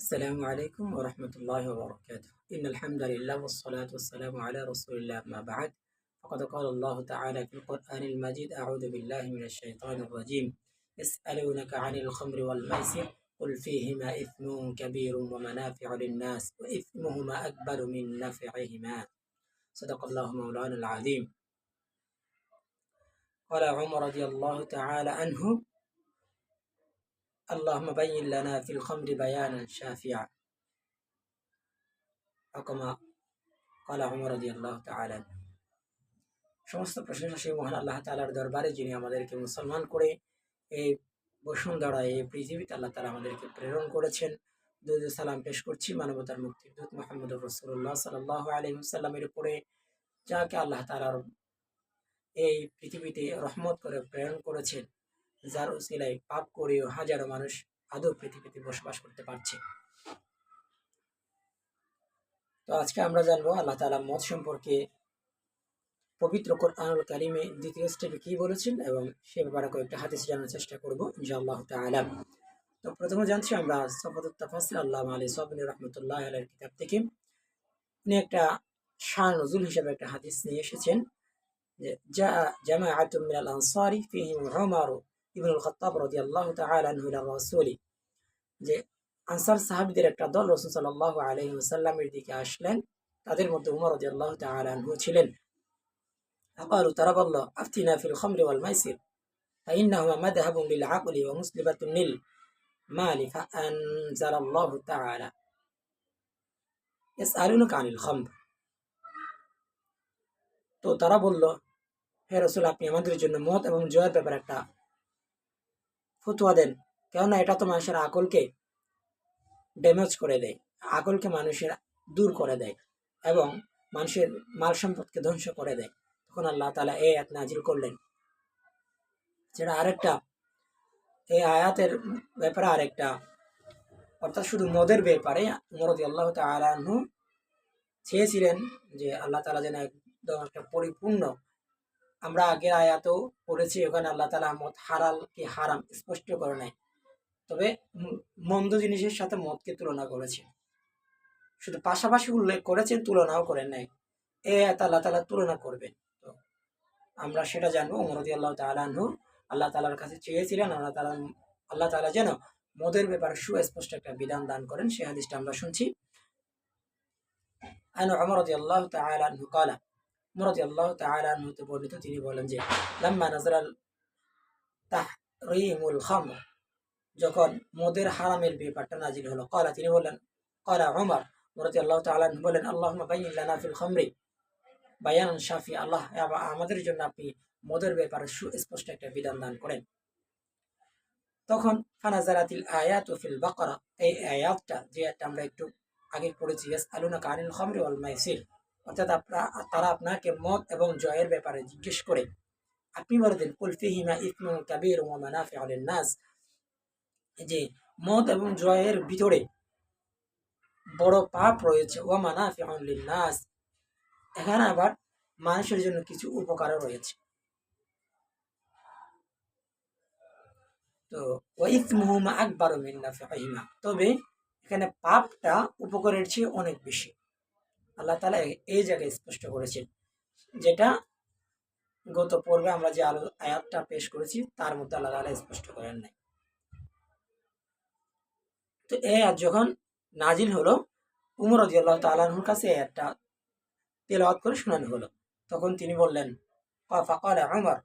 السلام عليكم ورحمة الله وبركاته. إن الحمد لله والصلاة والسلام على رسول الله ما بعد. فقد قال الله تعالى في القرآن المجيد أعوذ بالله من الشيطان الرجيم. يسألونك عن الخمر والميسر قل فيهما إثم كبير ومنافع للناس وإثمهما أكبر من نفعهما. صدق الله مولانا العظيم. قال عمر رضي الله تعالى عنه اللهم بين لنا في الخمر بيانا شافعا أو كما قال عمر رضي الله تعالى عنه সমস্ত প্রশংসা সেই মহান আল্লাহ তালার দরবারে যিনি আমাদেরকে মুসলমান করে এই বসুন্ধরা এই পৃথিবীতে আল্লাহ তালা আমাদেরকে প্রেরণ করেছেন দুধ সালাম পেশ করছি মানবতার মুক্তির দূত মোহাম্মদ রসুল্লাহ সাল্লাহ আলহিমসাল্লামের উপরে যাকে আল্লাহ তালার এই পৃথিবীতে রহমত করে প্রেরণ করেছেন যার উসিলায় পাপ করেও হাজারো মানুষ আদৌ পৃথিবীতে বসবাস করতে পারছে। তো আজকে আমরা জানব আল্লাহ তালা মদ সম্পর্কে পবিত্র কোরআনুল কারিমে দ্বিতীয় স্টেপে কি বলেছেন এবং সে ব্যাপারে কয়েকটা হাদিস জানার চেষ্টা করব ইনশাআল্লাহ তাআলা। তো প্রথমে জানছি আমরা সফাতুত তাফাসির আল্লাহ আলী সাবিন রহমতুল্লাহ আলের কিতাব থেকে উনি একটা শাহ নজুল হিসেবে একটা হাদিস নিয়ে এসেছেন যে যা জামাআতুম মিনাল আনসারি ফিহিম উমার ইবনুল খাত্তাব রাদিয়াল্লাহু তাআলা আনহু ইলা রাসূলি যে আনসার সাহাবীদের একটা দল রাসূল সাল্লাল্লাহু আলাইহি ওয়াসাল্লামের দিকে আসলেন তাদের মধ্যে উমর রাদিয়াল্লাহু তাআলা আনহু ছিলেন فقالوا ترى الله أفتنا في الخمر والميسر فإنهما مذهب للعقل ومسلبة للمال فأنزل الله تعالى يسألونك عن الخمر তো তারা বলল হে রসুল আপনি আমাদের জন্য মত এবং জয়ের ব্যাপারে একটা ফতুয়া দেন। কেননা এটা তো মানুষের আকলকে ড্যামেজ করে দেয়, আকলকে মানুষের দূর করে দেয় এবং মানুষের মাল সম্পদকে ধ্বংস করে দেয়। তখন আল্লাহ তালা এই আয়াত নাজিল করলেন। যেটা আরেকটা, এই আয়াতের ব্যাপারে আরেকটা, অর্থাৎ শুধু মদের ব্যাপারে মরদি আল্লাহ তালু চেয়েছিলেন যে আল্লাহ তালা যেন একদম একটা পরিপূর্ণ আমরা আগের আয়াতও পড়েছি, ওখানে আল্লাহ তালা মদ হারাল কি হারাম স্পষ্ট করে নাই। তবে মন্দ জিনিসের সাথে মদকে তুলনা করেছে শুধু পাশাপাশি উল্লেখ করেছেন, তুলনাও করেন নাই। এ আল্লাহ তালা তুলনা করবেন। তো আমরা সেটা জানব। মরদি আল্লাহ তালাহু আল্লাহ তালার কাছে চেয়েছিলেন, আল্লাহ তালা আল্লাহ তালা যেন মদের ব্যাপারে সুস্পষ্ট একটা বিধান দান করেন। সে হাদিসটা আমরা শুনছি। আমর আল্লাহ তালাহু কালা মরদি আল্লাহ তালাহতে বর্ণিত, তিনি বলেন যে, লাম্মা নাজরাল তাহরিমুল খামর যখন মদের হারামের ব্যাপারটা নাজিল হলো। কলা তিনি বললেন কলা ওমর মরতি আল্লাহ তালাহ বলেন আল্লাহ বাইল্লানা ফিল খমরি বায়ান শাফি, আল্লাহ আমাদের জন্য আপনি মদের ব্যাপারে সুস্পষ্ট একটা বিধান দান করেন। তখন ফানাজারাতিল আয়াত ও ফিল বাকরা, এই আয়াতটা যে আমরা একটু আগে পড়েছি আলুনা কানিল খমরি ওয়াল মাইসির। অর্থাৎ আপনারা তারা আপনাকে মদ এবং জয়ের ব্যাপারে জিজ্ঞেস করে। আপনি বলে দিন কুলফিহিমা ইসমু কাবির ওয়া মানাফি আলিন নাস যে মদ এবং জয়ের ভিতরে বড় পাপ রয়েছে ও মানাফি আলিন নাস এখানে আবার মানুষের জন্য কিছু উপকারও রয়েছে। তো ওয়াইসমুহুমা আকবার মিন নাফিহিমা তবে এখানে পাপটা উপকারের চেয়ে অনেক বেশি। আল্লাহ তালা এই জায়গায় স্পষ্ট করেছেন যেটা গত পর্বে আমরা যে আলো আয়াতটা পেশ করেছি, তার মধ্যে আল্লাহ তালা স্পষ্ট করেন নাই। তো এই আয়াত যখন নাজিল হলো, উমর রদি আল্লাহ তালাহুর কাছে এই আয়াতটা তেলাওয়াত করে শোনানো হলো। তখন তিনি বললেন ফাকাল উমর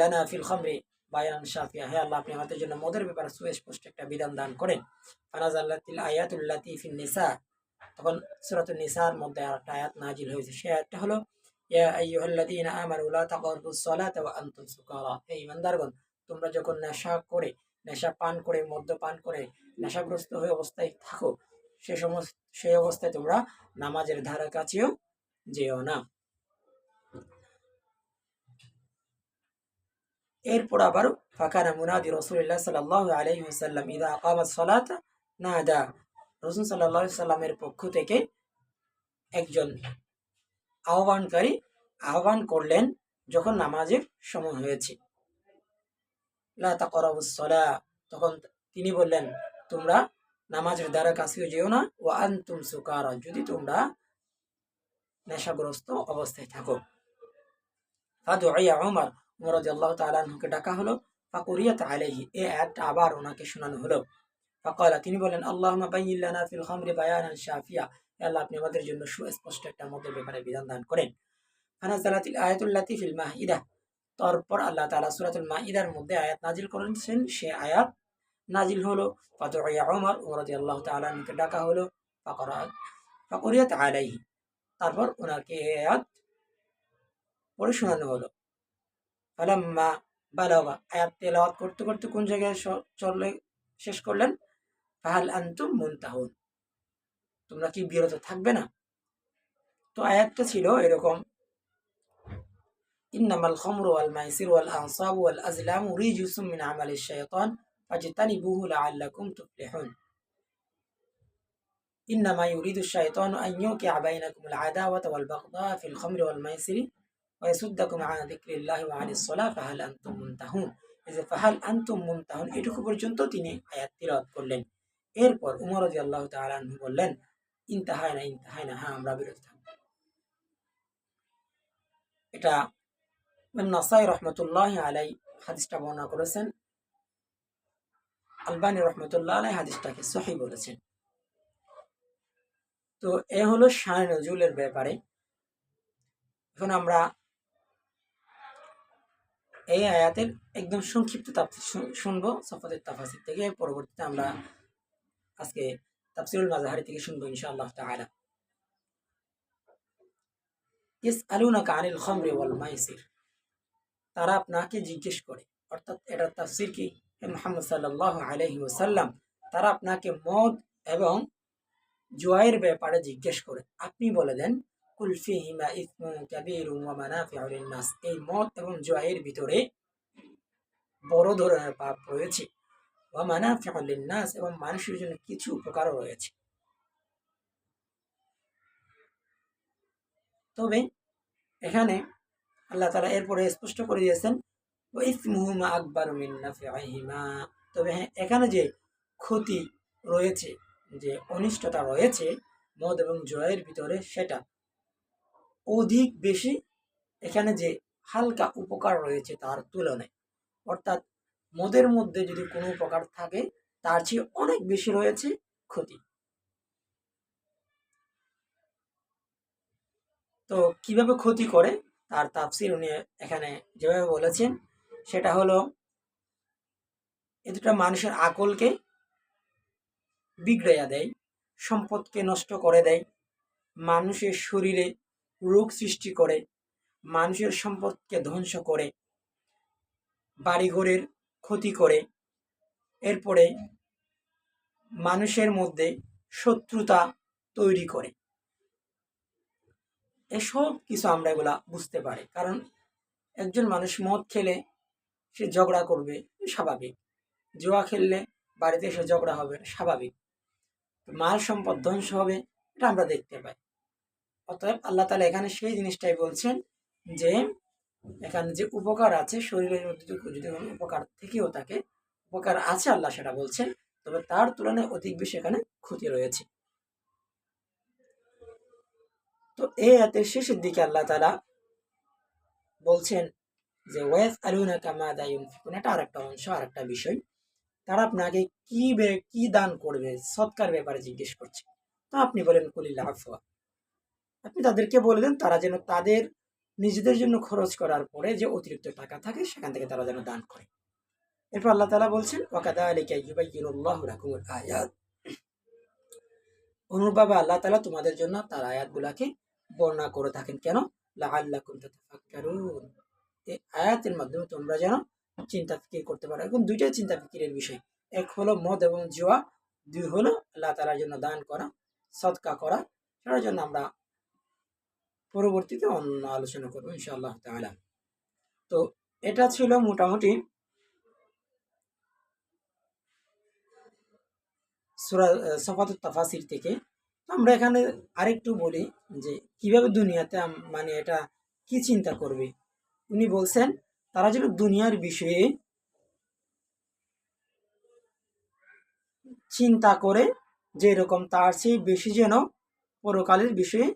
লানা ফিল খামরি। বায়ান শাফিয়া হে আল্লাহ, আপনি আমাদের জন্য মদের ব্যাপারে সুস্পষ্ট একটা বিধান দান করেন। ফানাজাল্লাতিল আয়াতুল্লাতি ফিন নিসা। তখন সূরাতুন নিসার মধ্যে আর একটা আয়াত নাজিল হয়েছে। সেই আয়াতটা হলো, ইয়া আইয়ুহাল্লাযীনা আমানু তোমরা যখন নেশা করে, নেশা পান করে, মদ্যপান করে, নেশাগ্রস্ত হয়ে অবস্থায় থাকো, সে সমস্ত, সেই অবস্থায় তোমরা নামাজের ধারা কাছেও যেও না। এরপর আবার ফাঁকানা মুনাদি রসুল্লাহ সাল্লাহ আলহি সাল্লাম ইদা আকামাত সলাত না দা রসুল সাল্লাহ সাল্লামের পক্ষ থেকে একজন আহ্বানকারী আহ্বান করলেন যখন নামাজের সময় হয়েছে। লা তাকরাবুস তখন তিনি বললেন, তোমরা নামাজের দ্বারা কাছেও যেও না ও আন্তুম সুকার। যদি তোমরা নেশাগ্রস্ত অবস্থায় থাকো। ফাদু আইয়া ওমর উমর আল্লাহ তালাহকে ডাকা হলো। ফাকুরিয়াত আলাইহি, এ আয়াতটা আবার ওনাকে শোনানো হলো। ফাকালা, তিনি বলেন আল্লাহ বাইল্লানা ফিল খামরি শাফিয়া। আল্লাহ, আপনি আমাদের জন্য সুস্পষ্ট একটা মতের ব্যাপারে বিধান দান করেন। ফানাজালাতিল আয়াতুল্লাতি ফিল মাহিদা তারপর আল্লাহ তাআলা সূরাতুল মাইদার মধ্যে আয়াত নাজিল করেছেন, সে আয়াত নাজিল হলো। ফাদুইয়া ওমর ওমর রাদিয়াল্লাহু তাআলা ডাকা হলো। ফাকরা, ফাকুরিয়াত আলাইহি। তারপর ওনাকে এই আয়াত পড়ে শোনানো হলো। ফালাম্মা বালাগা আয়াত তেলাওয়াত করতে করতে কোন জায়গায় স- চললে শেষ করলেন ফাহাল আনতুম মুনতাহুন তোমরা কি বিরত থাকবে না তো আয়াতটা ছিল এরকম ইন্নামাল খামরু ওয়াল মাইসির ওয়াল আনসাবু ওয়াল আজলামু রিজসুম মিন আমালিশ শাইতান ফাজতানিবুহু লাআল্লাকুম তুফলিহুন إنما يريد الشيطان أن يوقع بينكم العداوة والبغضاء في الخمر والميسر ওয়াইসুদ্দাকুম আন যিকরিল্লাহি ওয়া আনিস সালাহ ফাহাল আনতুম মুনতাহুন এই ফাহাল আনতুম মুনতাহুন এটুকু পর্যন্ত তিনি আয়াত তিলাওয়াত করলেন। এরপর উমর রাদিয়াল্লাহু তাআলা আনহু বললেন ইনতাহায় না ইনতাহায় না হ্যাঁ আমরা বিরত থাকব। এটা নাসাই রহমতুল্লাহ আলাই হাদিসটা বর্ণনা করেছেন। আলবানি রহমতুল্লাহ আলাই হাদিসটাকে সহি বলেছেন। তো এ হলো শাহ নজরুলের ব্যাপারে। এখন আমরা এই আয়াতের একদম সংক্ষিপ্ত তাফসীর শুনব সফাতের তাফাসির থেকে, পরবর্তীতে আমরা আজকে তাফসিরুল মাজাহারি থেকে শুনব ইনশাআল্লাহ তাআলা। ইয়াসআলুনাকা আনিল খামরি ওয়াল মাইসির। তারা আপনাকে জিজ্ঞেস করে, অর্থাৎ এটা তাফসির কি? মুহাম্মদ সাল্লাল্লাহু আলাইহি ওয়াসাল্লাম, তারা আপনাকে মদ এবং জুয়ায়ের ব্যাপারে জিজ্ঞেস করে। আপনি বলে দেন কুল ফিহিমা ইসমুন কাবীরুন ওয়া মানাফিউ লিন-নাস এই মদ এবং জুয়ায়ের ভিতরে বড় ধরনের পাপ রয়েছে। ওয়া মানাফিউ লিন-নাস এবং মানুষের জন্য কিছু উপকারও রয়েছে। তবে এখানে আল্লাহ তাআলা এরপরে স্পষ্ট করে দিয়েছেন ওয়া ইসমুহুমা আকবারু মিন নাফিহিমা তবে হ্যাঁ এখানে যে ক্ষতি রয়েছে, যে অনিষ্টতা রয়েছে মদ এবং জয়ের ভিতরে সেটা অধিক বেশি এখানে যে হালকা উপকার রয়েছে তার তুলনায়। অর্থাৎ মদের মধ্যে যদি কোনো উপকার থাকে, তার চেয়ে অনেক বেশি রয়েছে ক্ষতি। তো কীভাবে ক্ষতি করে? তার তাফসির উনি এখানে যেভাবে বলেছেন, সেটা হলো এ দুটা মানুষের আকলকে বিগড়াইয়া দেয়, সম্পদকে নষ্ট করে দেয়, মানুষের শরীরে রোগ সৃষ্টি করে, মানুষের সম্পদকে ধ্বংস করে, বাড়িঘরের ক্ষতি করে। এরপরে মানুষের মধ্যে শত্রুতা তৈরি করে। এসব কিছু আমরা এগুলা বুঝতে পারি, কারণ একজন মানুষ মদ খেলে সে ঝগড়া করবে, স্বাভাবিক। জোয়া খেললে বাড়িতে এসে ঝগড়া হবে, স্বাভাবিক। মাল সম্পদ ধ্বংস হবে, এটা আমরা দেখতে পাই। অতএব আল্লাহ তালা এখানে সেই জিনিসটাই বলছেন যে এখানে যে উপকার আছে, শরীরের মধ্যে যদি কোনো উপকার থেকেও থাকে, উপকার আছে আল্লাহ সেটা বলছেন, তবে তার তুলনায় অধিক বেশি এখানে ক্ষতি রয়েছে। তো এই আয়াতের শেষের দিকে আল্লাহ তালা বলছেন যে ওয়েস আলুনা কামা দায়ুন এটা আরেকটা অংশ, আরেকটা বিষয়। তারা আপনাকে কি কি দান করবে, সৎকার ব্যাপারে জিজ্ঞেস করছে। তো আপনি বলেন কুলিল্লা আফওয়া আপনি তাদেরকে বলে দেন, তারা যেন তাদের নিজেদের জন্য খরচ করার পরে যে অতিরিক্ত টাকা থাকে, সেখান থেকে তারা যেন দান করে। এরপর আল্লাহ তালা বলছেন ওয়াকাদা আলিকা ইউবাইয়িনুল্লাহ লাকুমুল আয়াত। অনুরূপভাবে আল্লাহ তালা তোমাদের জন্য তার আয়াতগুলাকে বর্ণনা করে থাকেন। কেন? লাআল্লাকুম তাতাফাক্কারুন। এই আয়াতের মাধ্যমে তোমরা যেন চিন্তা ফিকির করতে পারো। এখন দুইটাই চিন্তা ফিকিরের বিষয়। এক হলো মদ এবং জুয়া। দুই হলো আল্লাহ তালার জন্য দান করা সৎকা করা। সেটার জন্য আমরা পরবর্তীতে অন্য আলোচনা করব, ইনশাআল্লাহ তাআলা। তো এটা ছিল মোটামুটি সুরা তাফাসির থেকে। আমরা এখানে আরেকটু বলি যে কীভাবে দুনিয়াতে মানে এটা কি চিন্তা করবে? উনি বলছেন, তারা যেন দুনিয়ার বিষয়ে চিন্তা করে যেরকম তার চেয়ে বেশি যেন পরকালের বিষয়ে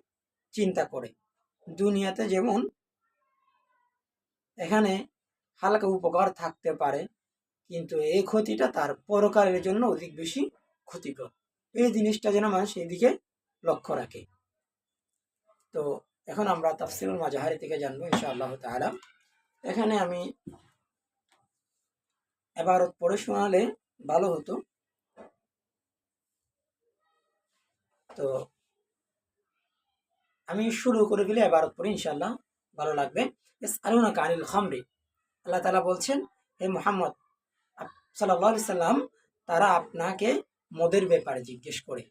চিন্তা করে। দুনিয়াতে যেমন এখানে হালকা উপকার থাকতে পারে, কিন্তু এই ক্ষতিটা তার পরকালের জন্য অধিক বেশি ক্ষতিকর। এই জিনিসটা যেন মানুষ এদিকে লক্ষ্য রাখে। তো এখন আমরা তাফসিরুল মাজাহারি থেকে জানব ইনশাআল্লাহ তাআলা। এখানে আমি এবারত পড়ে শোনালে ভালো হতো। তো আমি শুরু করে দিলে এবারত পড়ি ইনশাল্লাহ ভালো লাগবে। আলুনা কানিল খামরি, আল্লাহ তালা বলছেন, হে মোহাম্মদ সাল্লাহ সাল্লাম, তারা আপনাকে মদের ব্যাপারে জিজ্ঞেস করে।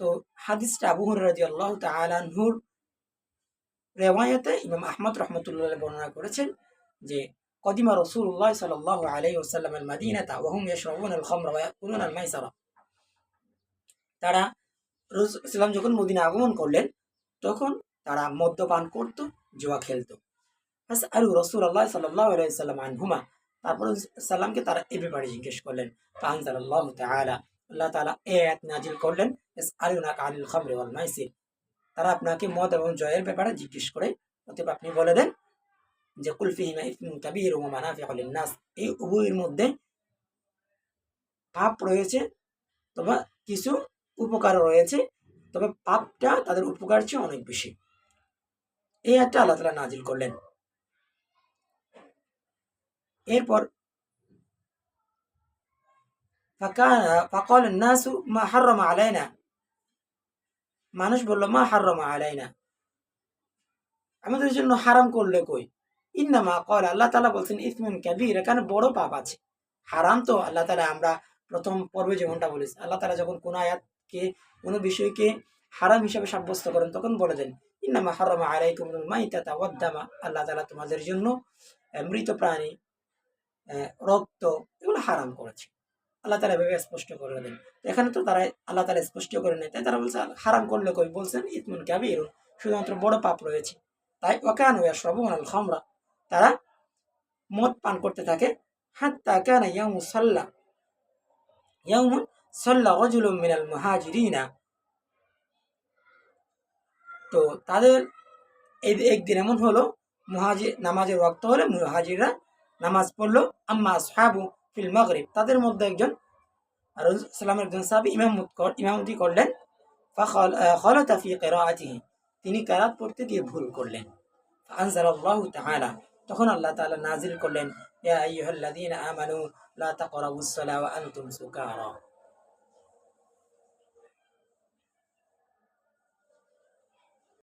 তো হাদিসটা আবু হরাজি আল্লাহ তালানহুর রেওয়ায়তে ইমাম আহমদ রহমতুল্লাহ বর্ণনা করেছেন যে, কদিমা রসুল্লাহ সাল্লাহ আলাই ওসাল্লাম মাদিনাতা ওহম ইয়াশরাবুন আল খামরা ওয়া তারা রসুলাম যখন মদিনা আগমন করলেন তখন তারা মদ্যপান করত, জুয়া খেলতো। আলু রসুল আল্লাহ সাল্লাহ আলাইসাল্লাম আনহুমা, তারপর সাল্লামকে তারা এ ব্যাপারে জিজ্ঞেস করলেন তানজাল আল্লাহ তাআলা? আল্লাহ তাআলা এ আয়াত নাজিল করলেন এস আলুনা কানিল খামরি ওয়াল মাইসির। তারা আপনাকে মদ এবং জয়ের ব্যাপারে জিজ্ঞেস করে, অতএব আপনি বলে দেন যে কুলফিহিমা ইসমিন কাবির ও মানাফিউ লিন-নাস। এই উভয়ের মধ্যে পাপ রয়েছে তবে কিছু উপকার রয়েছে তবে পাপটা তাদের উপকার চেয়ে অনেক বেশি। এই একটা আল্লাহ তালা নাজিল করলেন। এরপর মানুষ বলল, মা হারমা আলাই না আমাদের জন্য হারাম করলে কই? ইন্নামা কল আল্লাহ তালা বলছেন, ইসমুন কাবির এখানে বড় পাপ আছে। হারাম তো আল্লাহ তালা, আমরা প্রথম পর্বে যেমনটা বলেছি। আল্লাহ তালা যখন কোন আয়াত আয়াতকে কোনো বিষয়কে হারাম হিসাবে সাব্যস্ত করেন, তখন বলে দেন, ইন্নামা হারমা আলাইকুম মাইতাতা ওয়াদ্দামা আল্লাহ তালা তোমাদের জন্য মৃত প্রাণী রক্ত এগুলো হারাম করেছে। আল্লাহ তালা এভাবে স্পষ্ট করে দেন। এখানে তো তারা আল্লাহ তালা স্পষ্ট করে নেয়, তাই তারা বলছে, হারাম করলে কই? বলছেন, ইতমুন কাবির শুধুমাত্র বড় পাপ রয়েছে। তাই ওকান ওয়া আল খামরা তারা মদ পান করতে থাকে, হাত্তা কানা ইয়ামু সাল্লা ইয়ামুন সাল্লা রজুলুম মিনাল মুহাজিরিনা তো তাদের এই একদিন এমন হলো মুহাজির নামাজের ওয়াক্ত হলে, মুহাজিররা নামাজ পড়ল, আম্মা সাহাবু ফিল মাগরিব, তাদের মধ্যে একজন আর সালামের একজন সাহাবি ইমামত ইমামতি করলেন খলতা ফি কিরাআতিহি, তিনি কারাত পড়তে গিয়ে ভুল করলেন। আনজালাল্লাহু তাআলা, তখন আল্লাহ তাআলা নাজিল করলেন, ইয়া আইয়ুহাল্লাযীনা আমানু, লা তাকরাবুস সালাহ ওয়া আনতুম সুকারা।